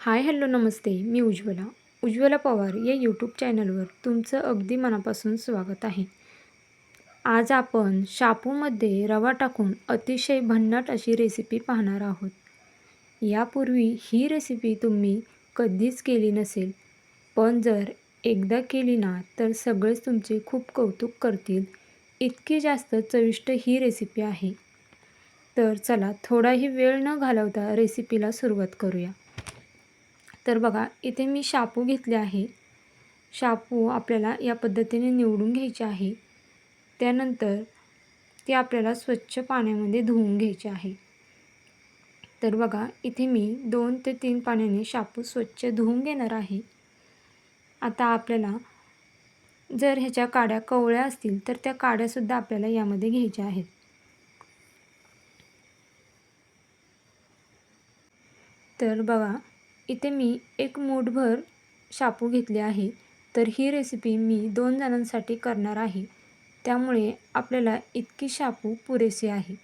हाय hello नमस्ते. मी उज्ज्वला. उज्ज्वला पवार या यूट्यूब चॅनलवर तुमचं अगदी मनापासून स्वागत आहे. आज आपण शापूमध्ये रवा टाकून अतिशय भन्नाट अशी रेसिपी पाहणार आहोत. यापूर्वी ही रेसिपी तुम्ही कधीच केली नसेल पण जर एकदा केली ना तर सगळेच तुमचे खूप कौतुक करतील. इतकी जास्त चविष्ट ही रेसिपी आहे. तर चला थोडाही वेळ न घालवता रेसिपीला सुरुवात करूया. तर बघा इथे मी शापू घेतले आहे. शापू आपल्याला या पद्धतीने निवडून घ्यायचे आहे. त्यानंतर ते आपल्याला स्वच्छ पाण्यामध्ये धुवून घ्यायचे आहे. तर बघा इथे मी दोन ते तीन पाण्याने शापू स्वच्छ धुवून घेणार आहे. आता आपल्याला जर ह्याच्या काड्या कवळ्या असतील तर त्या काड्यासुद्धा आपल्याला यामध्ये घ्यायच्या आहेत. तर बघा इथे मी एक मूठभर शापू घेतले आहे तर ही रेसिपी मी दोन जणांसाठी करणार आहे. त्यामुळे आपल्याला इतकी शापू पुरेसे आहे.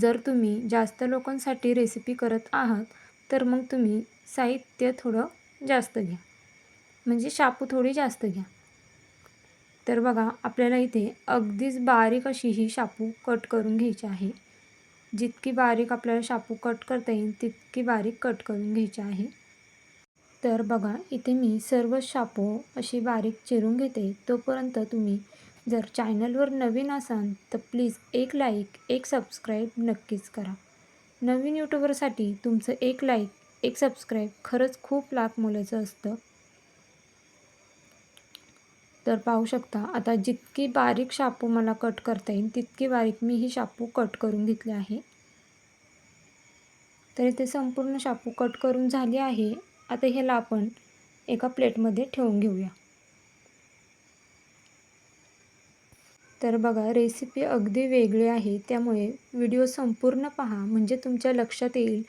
जर तुम्ही जास्त लोकांसाठी रेसिपी करत आहात तर मग तुम्ही साहित्य थोडं जास्त घ्या. म्हणजे शापू थोडी जास्त घ्या. तर बघा आपल्याला इथे अगदीच बारीक अशी ही शापू कट करून घ्यायची आहे. जितकी बारीक आपल्याला शापू कट करता येईल तितकी बारीक कट करून घ्यायची आहे. तर बघा इथे मी सर्व शापू अशी बारीक चिरून घेते. तोपर्यंत तुम्ही जर चॅनलवर नवीन असाल तर प्लीज एक लाईक एक सबस्क्राईब नक्कीच करा. नवीन यूट्यूबरसाठी तुमचं एक लाईक एक सबस्क्राईब खरंच खूप लाख मोलाचं असतं. तर पाहू शकता. आता जितकी बारीक शापू मला कट करता येईल तितकी बारीक मी ही शापू कट करून घेतली आहे. तर इथे संपूर्ण शापू कट करून झाली आहे. आता ह्याला आपण एका प्लेटमध्ये ठेवून घेऊया. तर बघा रेसिपी अगदी वेगळी आहे. त्यामुळे व्हिडिओ संपूर्ण पहा. म्हणजे तुमच्या लक्षात येईल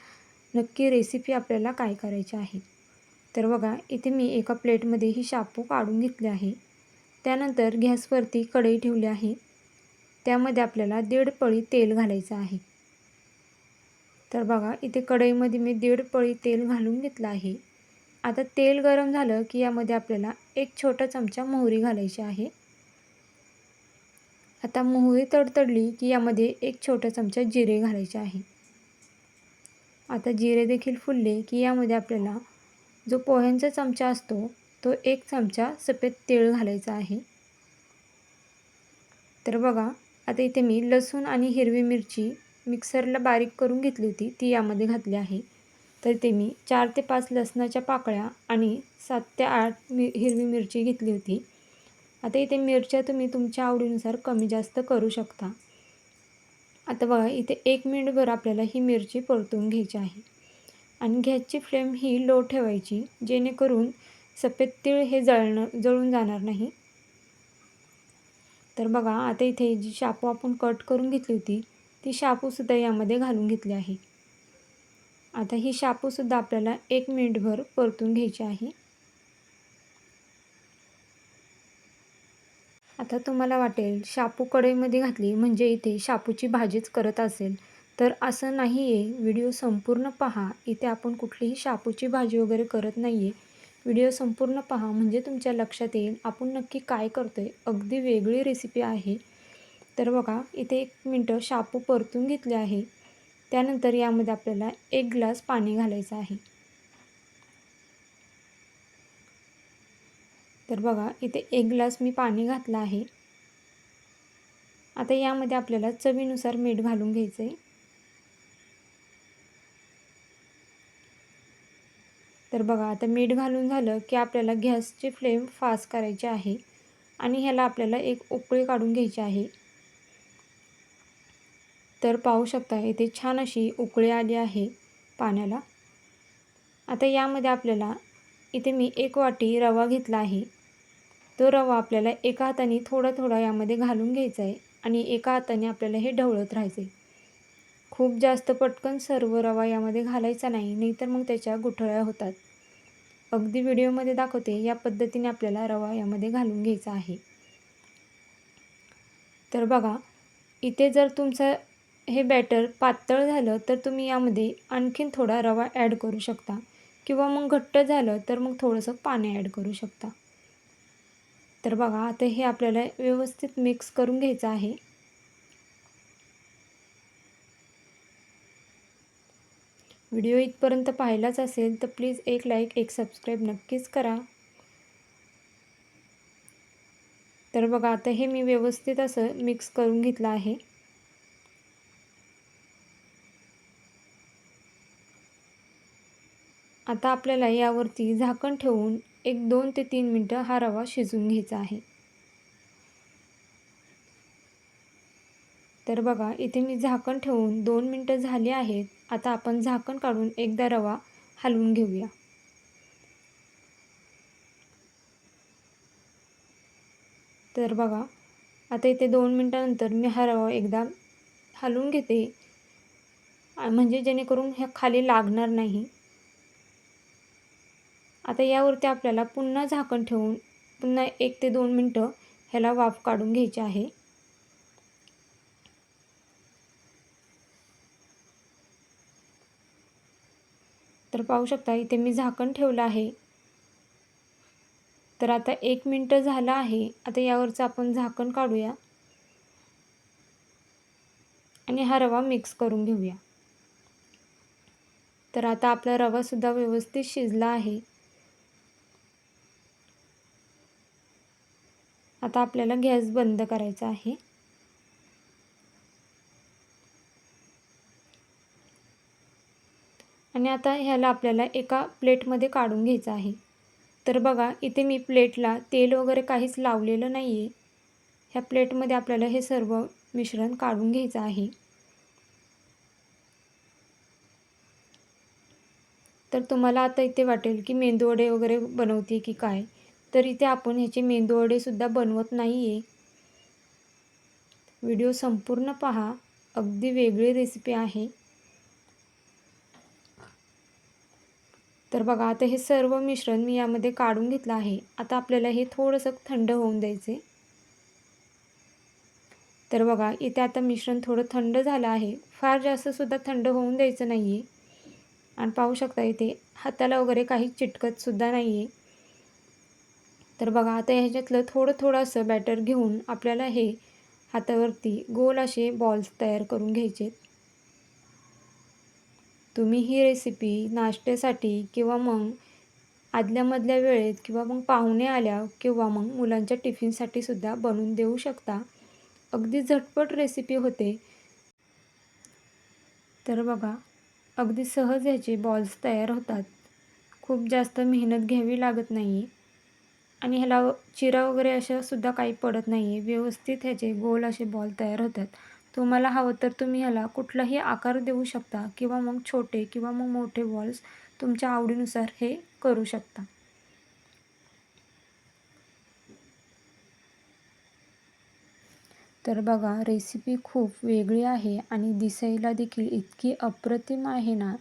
नक्की रेसिपी आपल्याला काय करायची आहे. तर बघा इथे मी एका प्लेटमध्ये ही शापू काढून घेतली आहे. त्यानंतर गॅसवरती कढई ठेवली आहे. त्यामध्ये आपल्याला दीड पळी तेल घालायचं आहे. तर बघा इथे कढईमध्ये मी दीड पळी तेल घालून घेतलं आहे. आता तेल गरम झालं की यामध्ये आपल्याला एक छोटा चमचा मोहरी घालायची आहे. आता मोहरी तडतडली की यामध्ये एक छोटा चमचा जिरे घालायचे आहे. आता जिरे देखील फुलले की यामध्ये आपल्याला जो पोह्यांचा चमचा असतो तो एक चमचा सफेद तीळ घालायचा आहे. तर बघा आता इथे मी लसूण आणि हिरवी मिरची मिक्सरला बारीक करून घेतली होती ती यामध्ये घातली आहे. तर ते मी चार ते पाच लसणाच्या पाकळ्या आणि सात ते आठ मि हिरवी मिरची घेतली होती. आता इथे मिरच्या तुम्ही तुमच्या आवडीनुसार कमी जास्त करू शकता. आता बघा इथे एक मिनिटभर आपल्याला ही मिरची परतून घ्यायची आहे. आणि गॅसची फ्लेम ही लो ठेवायची जेणेकरून सफेद तीळ हे जळणं जळून जाणार नाही. तर बघा आता इथे जी शापू आपण कट करून घेतली होती ती शापूसुद्धा यामध्ये घालून घेतली आहे. आता ही शापूसुद्धा आपल्याला एक मिनिटभर परतून घ्यायची आहे. आता तुम्हाला वाटेल शापू कढईमध्ये घातली म्हणजे इथे शापूची भाजीच करत असेल. तर असं नाही आहे व्हिडिओ संपूर्ण पहा. इथे आपण कुठलीही शापूची भाजी वगैरे करत नाही आहे व्हिडिओ संपूर्ण पहा म्हणजे तुमच्या लक्षात येईल आपण नक्की काय करतो आहे अगदी वेगळी रेसिपी आहे. तर बघा इथे एक मिनटं शापू परतून घेतले आहे. त्यानंतर यामध्ये आपल्याला एक ग्लास पाणी घालायचं आहे. तर बघा इथे एक ग्लास मी पाणी घातलं आहे. आता यामध्ये आपल्याला चवीनुसार मीठ घालून घ्यायचं आहे तर बघा आता मीठ घालून झालं की आपल्याला गॅसची फ्लेम फास्ट करायची आहे आणि ह्याला आपल्याला एक उकळी काढून घ्यायची आहे. तर पाहू शकता इथे छान अशी उकळी आली आहे पाण्याला. आता यामध्ये आपल्याला इथे मी एक वाटी रवा घेतला आहे. तो रवा आपल्याला एका हाताने थोडा थोडा यामध्ये घालून घ्यायचा आहे आणि एका हाताने आपल्याला हे ढवळत राहायचं आहे खूप जास्त पटकन सर्व रवा यामध्ये घालायचा नाही नाहीतर मग त्याच्या गुठळ्या होतात. अगदी व्हिडिओमध्ये दाखवते या पद्धतीने आपल्याला रवा यामध्ये घालून घ्यायचा आहे. तर बघा इथे जर तुमचं हे बॅटर पातळ झालं तर तुम्ही यामध्ये आणखीन थोडा रवा ॲड करू शकता. किंवा मग घट्ट झालं तर मग थोडंसं पाणी ॲड करू शकता. तर बघा आता हे आपल्याला व्यवस्थित मिक्स करून घ्यायचं आहे. व्हिडिओ इथपर्यंत पाहिलाच असेल तर प्लीज एक लाईक एक सबस्क्राईब नक्कीच करा. तर बघा आता हे मी व्यवस्थित असं मिक्स करून घेतलं आहे. आता आपल्याला यावरती झाकण ठेवून एक दोन ते तीन मिनटं हा रवा शिजवून घ्यायचा आहे. तर बघा इथे मी झाकण ठेवून दोन मिनटं झाली आहेत. आता आपण झाकण काढून एकदा रवा हलवून घेऊया. तर बघा आता इथे दोन मिनटानंतर मी हा रवा एकदा हलवून घेते. म्हणजे जेणेकरून ह्या खाली लागणार नाही. आता यावरती आपल्याला पुन्हा झाकण ठेवून पुन्हा एक ते दोन मिनटं ह्याला वाफ काढून घ्यायची आहे. तर पाहू शकता इथे मी झाकण ठेवलं आहे. तर आता एक मिनटं झालं आहे. आता यावरचं आपण झाकण काढूया. आणि हा रवा मिक्स करून घेऊया. तर आता आपला रवासुद्धा व्यवस्थित शिजला आहे. आता आपल्याला गॅस बंद करायचा आहे. आणि आता ह्याला आपल्याला एका प्लेटमध्ये काढून घ्यायचं आहे. तर बघा इथे मी प्लेटला तेल वगैरे काहीच लावलेलं नाही आहे ह्या प्लेटमध्ये आपल्याला हे सर्व मिश्रण काढून घ्यायचं आहे. तर तुम्हाला आता इथे वाटेल की मेंदूवडे वगैरे बनवते की काय? तर इथे आपण ह्याचे मेंदूवडेसुद्धा बनवत नाही आहे व्हिडिओ संपूर्ण पहा. अगदी वेगळी रेसिपी आहे. तर बघा आता हे सर्व मिश्रण मी यामध्ये काढून घेतलं आहे. आता आपल्याला हे थोडंसं थंड होऊन द्यायचे तर बघा इथे आता मिश्रण थोडं थंड झालं आहे. फार जास्तसुद्धा थंड होऊन द्यायचं नाही आहे आणि पाहू शकता इथे हाताला वगैरे काही चिटकतसुद्धा नाही आहे तर बघा आता ह्याच्यातलं थोडं थोडं असं बॅटर घेऊन आपल्याला हे हातावरती गोल असे बॉल्स तयार करून घ्यायचे तुम्ही ही रेसिपी नाश्त्यासाठी किंवा मग आदल्यामधल्या वेळेत किंवा मग पाहुणे आल्या किंवा मग मुलांच्या टिफिनसाठी सुद्धा बनवून देऊ शकता. अगदी झटपट रेसिपी होते. तर बघा अगदी सहज ह्याचे बॉल्स तयार होतात. खूप जास्त मेहनत घ्यावी लागत नाही. आणि ह्याला चिरा वगैरे अशा सुद्धा काही पडत नाही आहे व्यवस्थित ह्याचे गोल असे बॉल तयार होतात. तुम्हाला हवं तर तुम्ही ह्याला कुठलाही आकार देऊ शकता किंवा मग छोटे किंवा मग मोठे बॉल्स तुमच्या आवडीनुसार हे करू शकता. तर बघा रेसिपी खूप वेगळी आहे आणि दिसायला देखील इतकी अप्रतिम आहे ना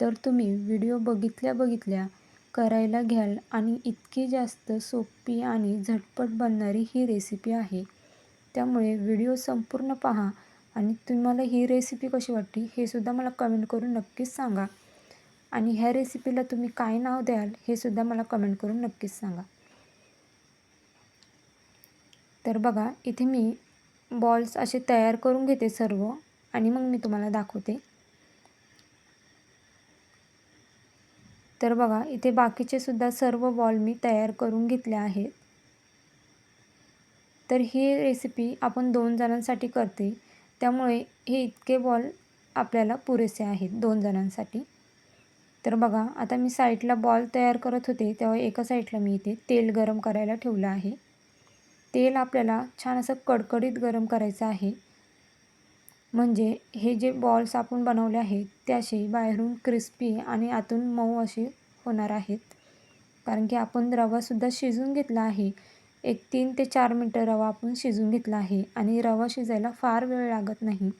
तर तुम्ही व्हिडिओ बघितल्या बघितल्या करायला घ्याल आणि इतकी जास्त सोपी आणि झटपट बनणारी ही रेसिपी आहे. त्यामुळे व्हिडिओ संपूर्ण पहा. आणि तुम्हाला ही रेसिपी कशी वाटली हे सुद्धा मला कमेंट करून नक्कीच सांगा. आणि ह्या रेसिपीला तुम्ही काय नाव द्याल हे सुद्धा मला कमेंट करून नक्कीच सांगा. तर बघा इथे मी बॉल्स असे तयार करून घेते सर्व आणि मग मी तुम्हाला दाखवते. तर बघा इथे बाकीचे सुद्धा सर्व बॉल मी तयार करून घेतले आहेत. तर ही रेसिपी आपण दोन जणांसाठी करते. त्यामुळे हे इतके बॉल आपल्याला पुरेसे आहेत दोन जणांसाठी. तर बघा आता मी साईडला बॉल तयार करत होते तेव्हा एका साईडला मी इथे तेल गरम करायला ठेवलं आहे. तेल आपल्याला छान असं कडकडीत गरम करायचं आहे. म्हणजे हे जे बॉल्स आपण बनवले आहेत ते असे बाहेरून क्रिस्पी आणि आतून मऊ असे होणार आहेत. कारण की आपण रवासुद्धा शिजून घेतला आहे एक तीन ते चार मिनटं रवा आपण शिजून घेतला आहे आणि रवा शिजायला फार वेळ लागत नाही.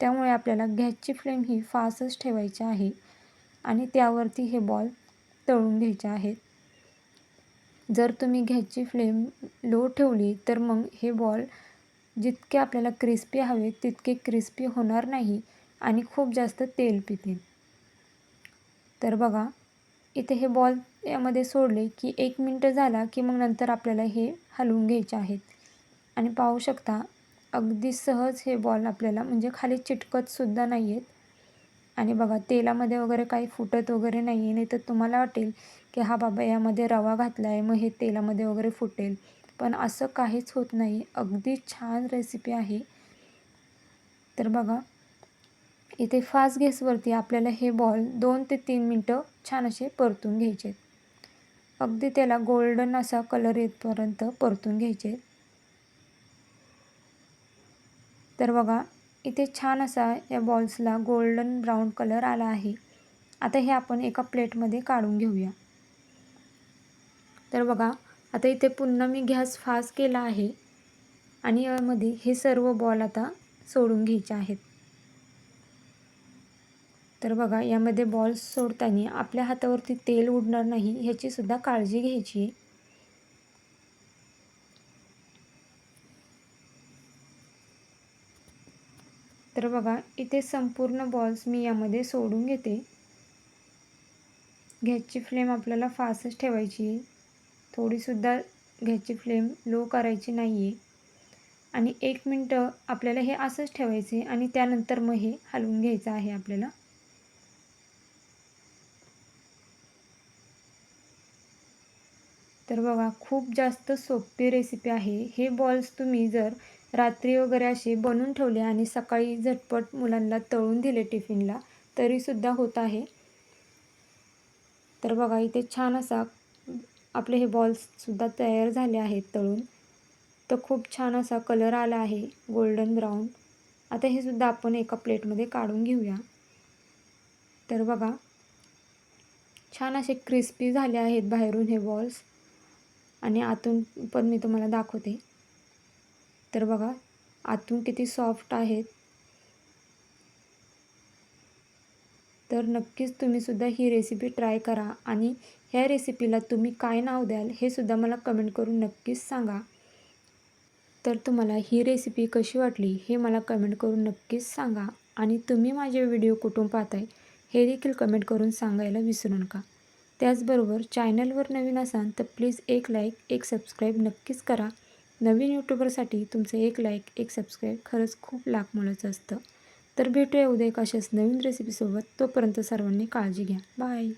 त्यामुळे आपल्याला गॅसची फ्लेम ही फास्टच ठेवायची आहे आणि त्यावरती हे बॉल तळून घ्यायचे आहेत. जर तुम्ही गॅसची फ्लेम लो ठेवली तर मग हे बॉल जितके आपल्याला क्रिस्पी हवे तितके क्रिस्पी होणार नाही आणि खूप जास्त तेल पितील. तर बघा इथे हे बॉल यामध्ये सोडले की एक मिनटं झाला की मग नंतर आपल्याला हे हलवून घ्यायचे आहेत. आणि पाहू शकता अगदी सहज हे बॉल आपल्याला म्हणजे खाली चिटकतसुद्धा नाही आहेत आणि बघा तेलामध्ये वगैरे काही फुटत वगैरे नाही आहे नाही तर तुम्हाला वाटेल की हा बाबा यामध्ये रवा घातला आहे मग हे तेलामध्ये वगैरे फुटेल. पण असं काहीच होत नाही. अगदी छान रेसिपी आहे. तर बघा इथे फास्ट गॅसवरती आपल्याला हे बॉल दोन ते तीन मिनटं छान असे परतून घ्यायचे अगदी त्याला गोल्डन असा कलर येतपर्यंत परतून घ्यायचे तर बघा इथे छान असा या बॉल्सला गोल्डन ब्राऊन कलर आला आहे. आता हे आपण एका प्लेटमध्ये काढून घेऊया. तर बघा आता इथे पुन्हा मी गॅस फास्ट केला आहे आणि यामध्ये हे सर्व बॉल आता सोडून घ्यायचे आहेत. तर बघा यामध्ये बॉल्स सोडताना आपल्या हातावरती तेल उडणार नाही ह्याचीसुद्धा काळजी घ्यायची. तर बघा इथे संपूर्ण बॉल्स मी यामध्ये सोडून घेते. गॅसची फ्लेम आपल्याला फास्टच ठेवायची. आहे थोडीसुद्धा गॅसची फ्लेम लो करायची नाही आहे आणि एक मिनटं आपल्याला हे असंच ठेवायचे आणि त्यानंतर मग हे हलवून घ्यायचं आहे आपल्याला. तर बघा खूप जास्त सोपी रेसिपी आहे. हे बॉल्स तुम्ही जर रात्री वगैरे असे बनवून ठेवले आणि सकाळी झटपट मुलांना तळून दिले टिफिनला तरीसुद्धा होत आहे. तर बघा इथे छान असा आपले हे बॉल्ससुद्धा तयार झाले आहेत तळून. तर खूप छान असा कलर आला आहे गोल्डन ब्राऊन आता हे सुद्धा आपण एका प्लेटमध्ये काढून घेऊया. तर बघा छान असे क्रिस्पी झाले आहेत बाहेरून हे बॉल्स आणि आतून पण मी तुम्हाला दाखवते. तर बघा आतून किती सॉफ्ट आहेत. तर नक्कीच तुम्हीसुद्धा ही रेसिपी ट्राय करा आणि ह्या रेसिपीला तुम्ही काय नाव द्याल हे सुद्धा मला कमेंट करून नक्कीच सांगा. तर तुम्हाला ही रेसिपी कशी वाटली हे मला कमेंट करून नक्कीच सांगा आणि तुम्ही माझे व्हिडिओ कुठून पाहताय हे देखील कमेंट करून सांगायला विसरू नका. त्याचबरोबर चॅनलवर नवीन असाल तर प्लीज एक लाईक एक सबस्क्राईब नक्कीच करा. नवीन यूट्यूबरसाठी तुमचं एक लाईक एक सबस्क्राईब खरंच खूप लाखमोलाचं असतं. तर भेटूया उद्या एक अशाच नवीन रेसिपीसोबत तोपर्यंत सर्वांनी काळजी घ्या. बाय